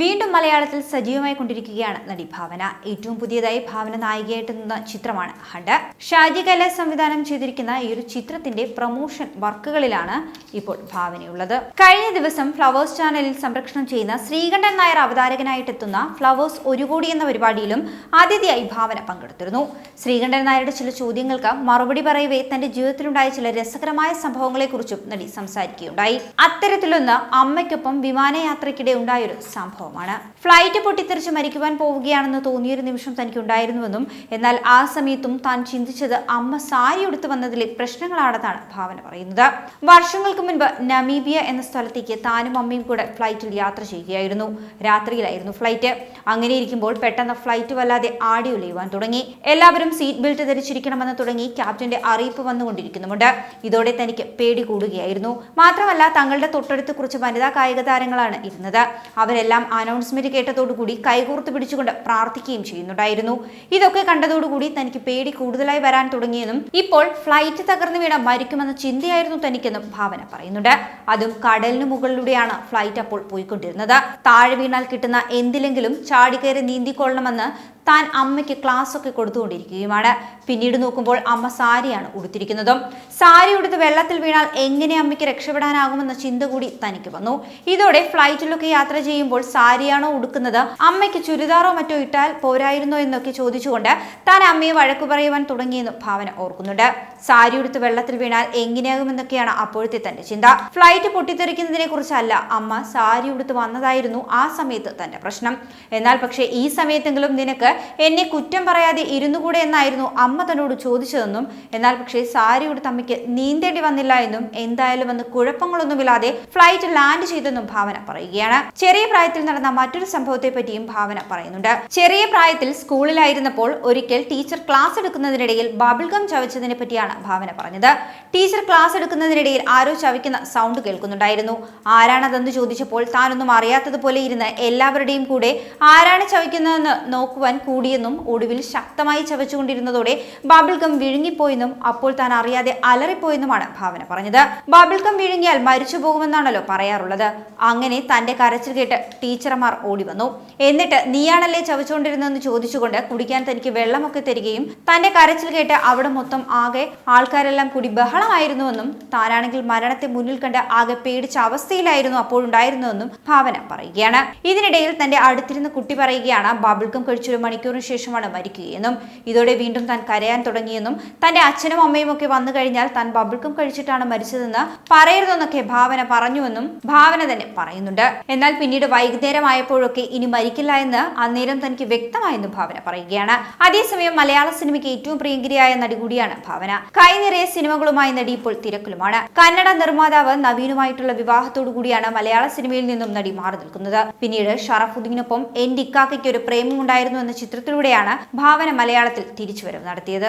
വീണ്ടും മലയാളത്തിൽ സജീവമായി കൊണ്ടിരിക്കുകയാണ് നടി ഭാവന. ഏറ്റവും പുതിയതായി ഭാവന നായികയായിട്ട് നിന്ന ചിത്രമാണ് ഹണ്ട്. ഷാജി കല സംവിധാനം ചെയ്തിരിക്കുന്ന ഈ ഒരു ചിത്രത്തിന്റെ പ്രൊമോഷൻ വർക്കുകളിലാണ് ഇപ്പോൾ ഭാവനയുള്ളത്. കഴിഞ്ഞ ദിവസം ഫ്ലവേഴ്സ് ചാനലിൽ സംപ്രേഷണം ചെയ്യുന്ന ശ്രീകണ്ഠൻ നായർ അവതാരകനായിട്ടെത്തുന്ന ഫ്ലവേഴ്സ് ഒരു കോടി എന്ന പരിപാടിയിലും അതിഥിയായി ഭാവന പങ്കെടുത്തിരുന്നു. ശ്രീകണ്ഠൻ നായരുടെ ചില ചോദ്യങ്ങൾക്ക് മറുപടി പറയവേ തന്റെ ജീവിതത്തിലുണ്ടായ ചില രസകരമായ സംഭവങ്ങളെക്കുറിച്ചും നടി സംസാരിക്കുകയുണ്ടായി. അത്തരത്തിലൊന്ന് അമ്മയ്ക്കൊപ്പം വിമാനയാത്രയ്ക്കിടെ ഉണ്ടായൊരു സംഭവമാണ്. ഫ്ലൈറ്റ് പൊട്ടിത്തെറിച്ച് മരിക്കുവാൻ പോവുകയാണെന്ന് തോന്നിയൊരു നിമിഷം തനിക്കുണ്ടായിരുന്നുവെന്നും എന്നാൽ ആ സമയത്തും താൻ ചിന്തിച്ചത് അമ്മ സാരി എടുത്തു വന്നതിലെ പ്രശ്നങ്ങളാണെന്നാണ് ഭാവന പറയുന്നത്. വർഷങ്ങൾക്ക് മുൻപ് നമീബിയ എന്ന സ്ഥലത്തേക്ക് താനും അമ്മയും കൂടെ ഫ്ലൈറ്റിൽ യാത്ര ചെയ്യുകയായിരുന്നു. രാത്രിയിലായിരുന്നു ഫ്ലൈറ്റ്. അങ്ങനെ ഇരിക്കുമ്പോൾ പെട്ടെന്ന് ഫ്ലൈറ്റ് വല്ലാതെ ആടി ഉലയുവാൻ തുടങ്ങി. എല്ലാവരും സീറ്റ് ബെൽറ്റ് ധരിച്ചിരിക്കണമെന്ന് തുടങ്ങി ക്യാപ്റ്റന്റെ അറിയിപ്പ് വന്നുകൊണ്ടിരിക്കുന്നുമുണ്ട്. ഇതോടെ തനിക്ക് പേടി കൂടുകയായിരുന്നു. മാത്രമല്ല തങ്ങളുടെ തൊട്ടടുത്ത് കുറച്ച് വനിതാ കായിക താരങ്ങളാണ് ഇരുന്നത്. അവരെല്ലാം അനൗൺസ്മെന്റ് കേട്ടതോടുകൂടി കൈകോർത്ത് പിടിച്ചുകൊണ്ട് പ്രാർത്ഥിക്കുകയും ചെയ്യുന്നുണ്ടായിരുന്നു. ഇതൊക്കെ കണ്ടതോടുകൂടി തനിക്ക് പേടി കൂടുതലായി വരാൻ തുടങ്ങിയെന്നും ഇപ്പോൾ ഫ്ലൈറ്റ് തകർന്നു വീണ മരിക്കുമെന്ന ചിന്തയായിരുന്നു തനിക്കെന്നും ഭാവന പറയുന്നുണ്ട്. അതും കടലിന് മുകളിലൂടെയാണ് ഫ്ലൈറ്റ് അപ്പോൾ പോയിക്കൊണ്ടിരുന്നത്. താഴെ വീണാൽ കിട്ടുന്ന എന്തിലെങ്കിലും ചാടിക്കയറി നീന്തിക്കൊള്ളണമെന്ന് താൻ അമ്മയ്ക്ക് ക്ലാസ് ഒക്കെ കൊടുത്തുകൊണ്ടിരിക്കുകയുമാണ്. പിന്നീട് നോക്കുമ്പോൾ അമ്മ സാരിയാണ് ഉടുത്തിരിക്കുന്നതും. സാരി ഉടുത്ത് വെള്ളത്തിൽ വീണാൽ എങ്ങനെ അമ്മയ്ക്ക് രക്ഷപ്പെടാനാകുമെന്ന ചിന്ത കൂടി തനിക്ക് വന്നു. ഇതോടെ ഫ്ലൈറ്റിലൊക്കെ യാത്ര ചെയ്യുമ്പോൾ സാരിയാണോ ഉടുക്കുന്നത് അമ്മയ്ക്ക് ചുരിദാറോ മറ്റോ ഇട്ടാൽ പോരായിരുന്നോ എന്നൊക്കെ ചോദിച്ചുകൊണ്ട് താൻ അമ്മയെ വഴക്കു പറയുവാൻ തുടങ്ങിയെന്ന് ഭാവന ഓർക്കുന്നുണ്ട്. സാരി ഉടുത്ത് വെള്ളത്തിൽ വീണാൽ എങ്ങനെയാകുമെന്നൊക്കെയാണ് അപ്പോഴത്തെ തന്റെ ചിന്ത. ഫ്ലൈറ്റ് പൊട്ടിത്തെറിക്കുന്നതിനെ കുറിച്ചല്ല അമ്മ സാരി ഉടുത്ത് വന്നതായിരുന്നു ആ സമയത്ത് തന്റെ പ്രശ്നം. എന്നാൽ പക്ഷേ ഈ സമയത്തെങ്കിലും നിനക്ക് എന്നെ കുറ്റം പറയാതെ ഇരുന്നുകൂടെ എന്നായിരുന്നു അമ്മ തന്നോട് ചോദിച്ചതെന്നും എന്നാൽ പക്ഷേ സാരിയുടെ തമ്മയ്ക്ക് നീന്തേണ്ടി വന്നില്ല എന്നും എന്തായാലും വന്ന് കുഴപ്പങ്ങളൊന്നുമില്ലാതെ ഫ്ലൈറ്റ് ലാൻഡ് ചെയ്തെന്നും ഭാവന പറയുകയാണ്. ചെറിയ പ്രായത്തിൽ നടന്ന മറ്റൊരു സംഭവത്തെ പറ്റിയും ഭാവന പറയുന്നുണ്ട്. ചെറിയ പ്രായത്തിൽ സ്കൂളിലായിരുന്നപ്പോൾ ഒരിക്കൽ ടീച്ചർ ക്ലാസ് എടുക്കുന്നതിനിടയിൽ ബബിൾ ഗം ചവച്ചതിനെ പറ്റിയാണ് ഭാവന പറഞ്ഞത്. ടീച്ചർ ക്ലാസ് എടുക്കുന്നതിനിടയിൽ ആരോ ചവിക്കുന്ന സൗണ്ട് കേൾക്കുന്നുണ്ടായിരുന്നു. ആരാണതെന്ന് ചോദിച്ചപ്പോൾ താനൊന്നും അറിയാത്തതുപോലെ ഇരുന്ന് എല്ലാവരുടെയും കൂടെ ആരാണ് ചവയ്ക്കുന്നതെന്ന് നോക്കുവാൻ കൂടിയെന്നും ഒടുവിൽ ശക്തമായി ചവച്ചുകൊണ്ടിരുന്നതോടെ ബാബിൾഗം വിഴുങ്ങിപ്പോയെന്നും അപ്പോൾ താൻ അറിയാതെ അലറിപ്പോയെന്നുമാണ് ഭാവന പറഞ്ഞത്. ബാബിൾഗം വിഴുങ്ങിയാൽ മരിച്ചു പോകുമെന്നാണല്ലോ പറയാറുള്ളത്. അങ്ങനെ തന്റെ കരച്ചിൽ കേട്ട് ടീച്ചർമാർ ഓടി വന്നു. എന്നിട്ട് നീയാണല്ലേ ചവച്ചുകൊണ്ടിരുന്നതെന്ന് ചോദിച്ചുകൊണ്ട് കുടിക്കാൻ തനിക്ക് വെള്ളമൊക്കെ തരികയും തന്റെ കരച്ചിൽ കേട്ട് അവിടെ മൊത്തം ആകെ ആൾക്കാരെല്ലാം കൂടി ബഹളമായിരുന്നുവെന്നും താനാണെങ്കിൽ മരണത്തെ മുന്നിൽ കണ്ട് ആകെ പേടിച്ച അവസ്ഥയിലായിരുന്നു അപ്പോഴുണ്ടായിരുന്നുവെന്നും ഭാവന പറയുകയാണ്. ഇതിനിടയിൽ തന്റെ അടുത്തിരുന്ന കുട്ടി പറയുകയാണ് ബബിൾഗം കഴിച്ചൊരു മണിക്കൂറിന് ശേഷമാണ് മരിക്കുകയെന്നും ഇതോടെ വീണ്ടും താൻ കരയാൻ തുടങ്ങിയെന്നും തന്റെ അച്ഛനും അമ്മയും ഒക്കെ വന്നു കഴിഞ്ഞാൽ താൻ ബബിൾക്കും കഴിച്ചിട്ടാണ് മരിച്ചതെന്ന് പറയരുതെന്നൊക്കെ ഭാവന പറഞ്ഞുവെന്നും ഭാവന തന്നെ പറയുന്നുണ്ട്. എന്നാൽ പിന്നീട് വൈകുന്നേരമായപ്പോഴൊക്കെ ഇനി മരിക്കില്ല എന്ന് അന്നേരം തനിക്ക് വ്യക്തമായെന്നും ഭാവന പറയുകയാണ്. അതേസമയം മലയാള സിനിമയ്ക്ക് ഏറ്റവും പ്രിയങ്കരിയായ നടി കൂടിയാണ് ഭാവന. കൈനിറയ സിനിമകളുമായി നടി ഇപ്പോൾ തിരക്കിലുമാണ്. കന്നഡ നിർമ്മാതാവ് നവീനുമായിട്ടുള്ള വിവാഹത്തോടു കൂടിയാണ് മലയാള സിനിമയിൽ നിന്നും നടി മാറി നിൽക്കുന്നത്. പിന്നീട് ഷറഫുദ്ദീനൊപ്പം എൻ ഡിക്കാക്കയ്ക്ക് ഒരു പ്രേമം ഉണ്ടായിരുന്നു എന്ന ചിത്രത്തിലൂടെയാണ് ഭാവന മലയാളത്തിൽ തിരിച്ചുവരവ് നടത്തിയത്.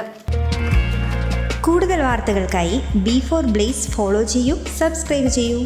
കൂടുതൽ വാർത്തകൾക്കായി ബി ഫോർ ബ്ലേസ് ഫോളോ ചെയ്യൂ സബ്സ്ക്രൈബ് ചെയ്യൂ.